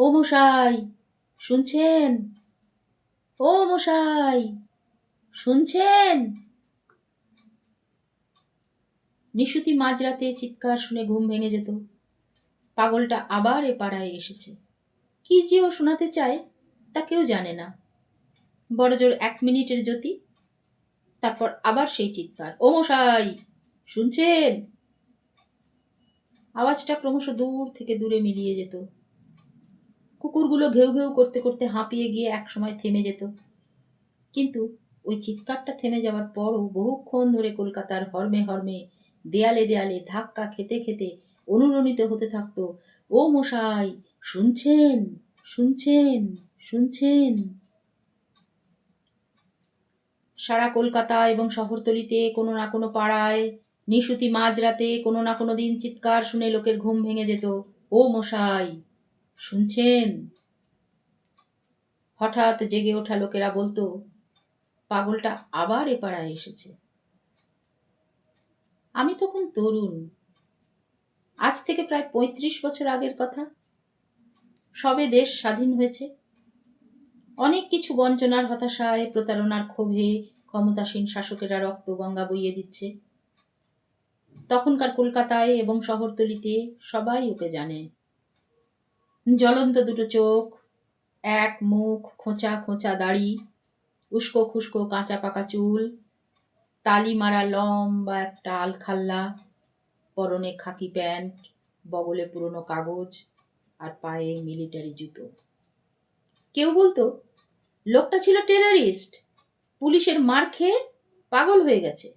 ও মশাই, শুনছেন? ও মশাই, শুনছেন? নিশুতি মাঝরাতে চিৎকার শুনে ঘুম ভেঙে যেত। পাগলটা আবার এ পাড়ায় এসেছে। কি যে ও শোনাতে চায়, তা কেউ জানে না। বড়জোর এক মিনিটের জ্যোতি, তারপর আবার সেই চিৎকার। ও মশাই, শুনছেন? আওয়াজটা ক্রমশ দূর থেকে দূরে মিলিয়ে যেত। কুকুরগুলো ঘেউ ঘেউ করতে করতে হাঁপিয়ে গিয়ে একসময় থেমে যেত। কিন্তু ওই চিৎকারটা থেমে যাওয়ার পরও বহুক্ষণ ধরে কলকাতার হর্মে হর্মে, দেয়ালে দেয়ালে ধাক্কা খেতে খেতে অনুরণিত হতে থাকতো, ও মশাই, শুনছেন শুনছেন শুনছেন? সারা কলকাতা এবং শহরতলিতে কোনো না কোনো পাড়ায় নিশুতি মাঝরাতে কোনো না কোনো দিন চিৎকার শুনে লোকের ঘুম ভেঙে যেত, ও মশাই শুনছেন? হঠাৎ জেগে ওঠা লোকেরা বলতো, পাগলটা আবার এ পাড়ায় এসেছে। আমি তখন তরুণ। আজ থেকে প্রায় পঁয়ত্রিশ বছর আগের কথা। সবে দেশ স্বাধীন হয়েছে। অনেক কিছু বঞ্চনার হতাশায়, প্রতারণার ক্ষোভে ক্ষমতাসীন শাসকেরা রক্ত গঙ্গা বইয়ে দিচ্ছে। তখনকার কলকাতায় এবং শহরতলিতে সবাই ওকে জানে। জ্বলন্ত দুটো চোখ, এক মুখ খোঁচা খোঁচা দাড়ি, উস্কো খুস্কো কাঁচা পাকা চুল, তালি মারা লম্বা একটা আলখাল্লা পরনে খাকি প্যান্ট, বগলে পুরনো কাগজ আর পায়ে মিলিটারি জুতো। কেউ বলতো, লোকটা ছিল টেরারিস্ট, পুলিশের মার খেয়ে পাগল হয়ে গেছে।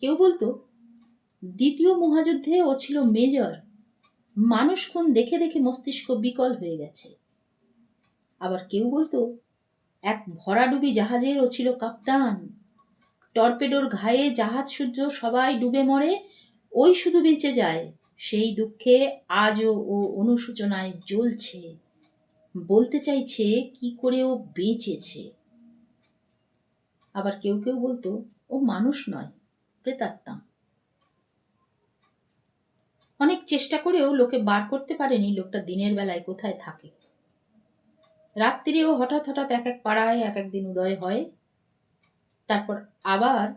কেউ বলতো, দ্বিতীয় মহাযুদ্ধে ও ছিল মেজর মানুষ খুন দেখে দেখে মস্তিষ্ক বিকল হয়ে গেছে। আবার কেউ বলতো, এক ভরাডুবি জাহাজের ও ছিল কাপ্তান। টর্পেডোর ঘায়ে জাহাজ সূর্য সবাই ডুবে মরে, ওই শুধু বেঁচে যায়, সেই দুঃখে আজও ও অনুশোচনায় জ্বলছে। বলতে চাইছে, কি করে ও বেঁচেছে? আবার কেউ কেউ বলতো, ও মানুষ নয়, প্রেতাত্মা। অনেক চেষ্টা করেও লোকে বার করতে পারেনি লোকটা দিনের বেলায় কোথায় থাকে। রাত্রিরেও হঠাৎ হঠাৎ এক এক পাড়ায় এক একদিন উদয় হয়, তারপর আবার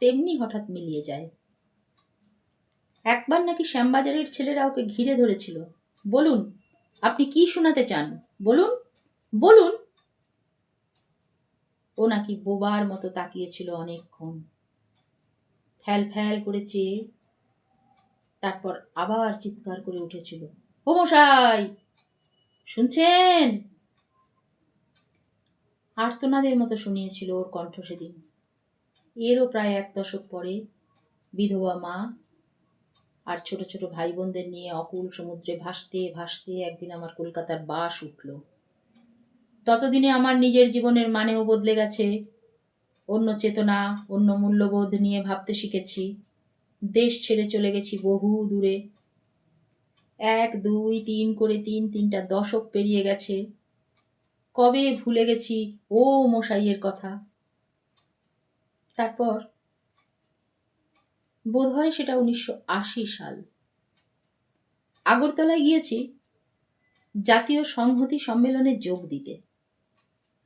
তেমনি হঠাৎ মিলিয়ে যায়। একবার নাকি শ্যামবাজারের ছেলেরা ওকে ঘিরে ধরেছিল। বলুন, আপনি কি শোনাতে চান? বলুন বলুন। ও নাকি বোবার মতো তাকিয়েছিল অনেকক্ষণ। ফ্যাল ফ্যাল করে চেয়ে তারপর আবার চিৎকার করে উঠেছিল, ও মশাই, শুনছেন? আর্তনাদের মতো শুনিয়েছিল ওর কণ্ঠ সেদিন। এরও প্রায় এক দশক পরে বিধবা মা আর ছোট ছোট ভাই বোনদের নিয়ে অকুল সমুদ্রে ভাসতে ভাসতে একদিন আমার কলকাতার বাস উঠল। ততদিনে আমার নিজের জীবনের মানেও বদলে গেছে। অন্য চেতনা, অন্য মূল্যবোধ নিয়ে ভাবতে শিখেছি। দেশ ছেড়ে চলে গেছি বহু দূরে। এক, দুই, তিন করে তিন, তিনটা দশক পেরিয়ে গেছে। কবে ভুলে গেছি ও মশাইয়ের কথা। তারপর বোধহয় সেটা উনিশশো আশি সাল। আগরতলায় গিয়েছি জাতীয় সংহতি সম্মেলনে যোগ দিতে।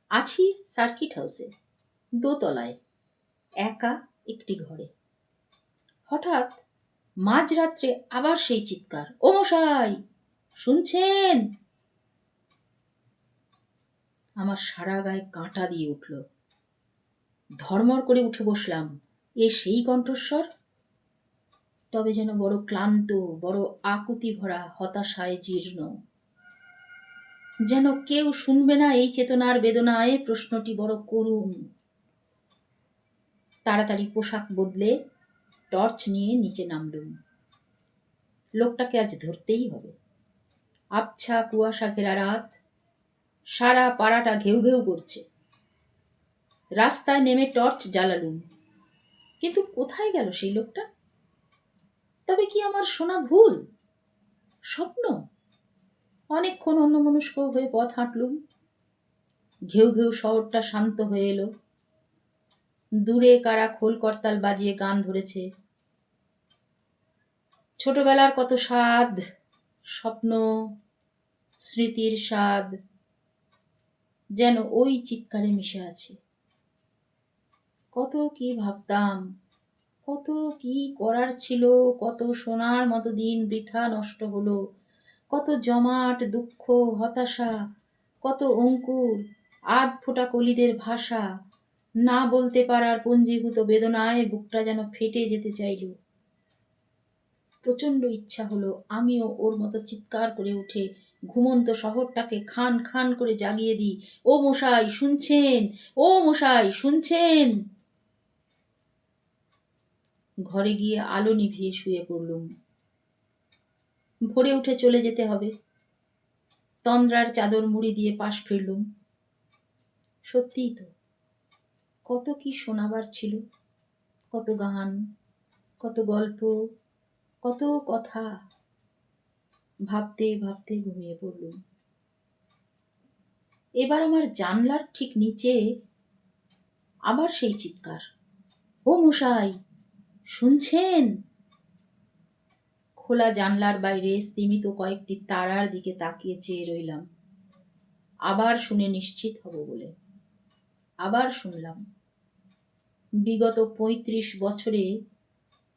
আছি সার্কিট হাউসে, দোতলায়, একা একটি ঘরে। হঠাৎ মাঝরাত্রে আবার সেই চিৎকার, ও মশাই, শুনছেন? আমার সারা গায়ে কাঁটা দিয়ে উঠল। ধর্মর করে উঠে বসলাম, এ সেই কণ্ঠস্বর? তবে যেন বড় ক্লান্ত, বড় আকুতি ভরা, হতাশায় জীর্ণ। যেন কেউ শুনবে না এই চেতনার বেদনায় প্রশ্নটি বড় করুণ। তাড়াতাড়ি পোশাক বদলে টর্চ নিয়ে নিচে নামলুম। লোকটাকে আজ ধরতেই হবে। আবছা কুয়াশা ঘেরা রাত, সারা পাড়াটা ঘেউ ঘেউ করছে। রাস্তায় নেমে টর্চ জ্বালালুম। কিন্তু কোথায় গেল সেই লোকটা? তবে কি আমার শোনা ভুল? স্বপ্ন? অনেকক্ষণ অন্যমনস্ক হয়ে পথ হাঁটলুম। ঘেউ ঘেউ শহরটা শান্ত হয়ে এলো। দূরে কারা খোল করতাল বাজিয়ে গান ধরেছে। ছোটবেলার কত স্বাদ, স্বপ্ন, স্মৃতির স্বাদ, যেন ওই চিৎকারে মিশে আছে। কত কি ভাবতাম, কত কি করার ছিল, কত সোনার মতো দিন বৃথা নষ্ট হলো, কত জমাট দুঃখ, হতাশা, কত অঙ্কুর, আধ ফোটা কলিদের ভাষা, না বলতে পারার পঞ্জীভূত বেদনায় বুকটা যেন ফেটে যেতে চাইল। প্রচণ্ড ইচ্ছা হলো, আমিও ওর মতো চিৎকার করে উঠে ঘুমন্ত শহরটাকে খান খান করে জাগিয়ে দিই। ও মশাই, শুনছেন? ও মশাই, শুনছেন? ঘরে গিয়ে আলো নিভিয়ে শুয়ে পড়লুম। ভোরে উঠে চলে যেতে হবে। তন্দ্রার চাদর মুড়ি দিয়ে পাশ ফিরলুম। সত্যিই তো, কত কি শোনাবার ছিল, কত গান, কত গল্প কত কথা ভাবতে ভাবতে ঘুমিয়ে পড়লুম। এবার আমার জানলার ঠিক নিচে আবার সেই চিৎকার, ও মশাই, শুনছেন? খোলা জানলার বাইরে স্তিমিত কয়েকটি তারার দিকে তাকিয়ে চেয়ে রইলাম। আবার শুনে নিশ্চিত হব বলে। আবার শুনলাম, বিগত পঁয়ত্রিশ বছরে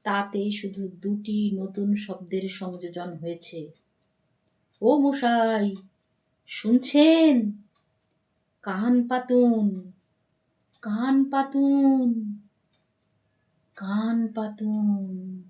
তাতে শুধু দুটি নতুন শব্দের সংযোজন হয়েছে। ও মশাই, শুনছেন? কান পাতুন কান পাতুন কান পাতুন।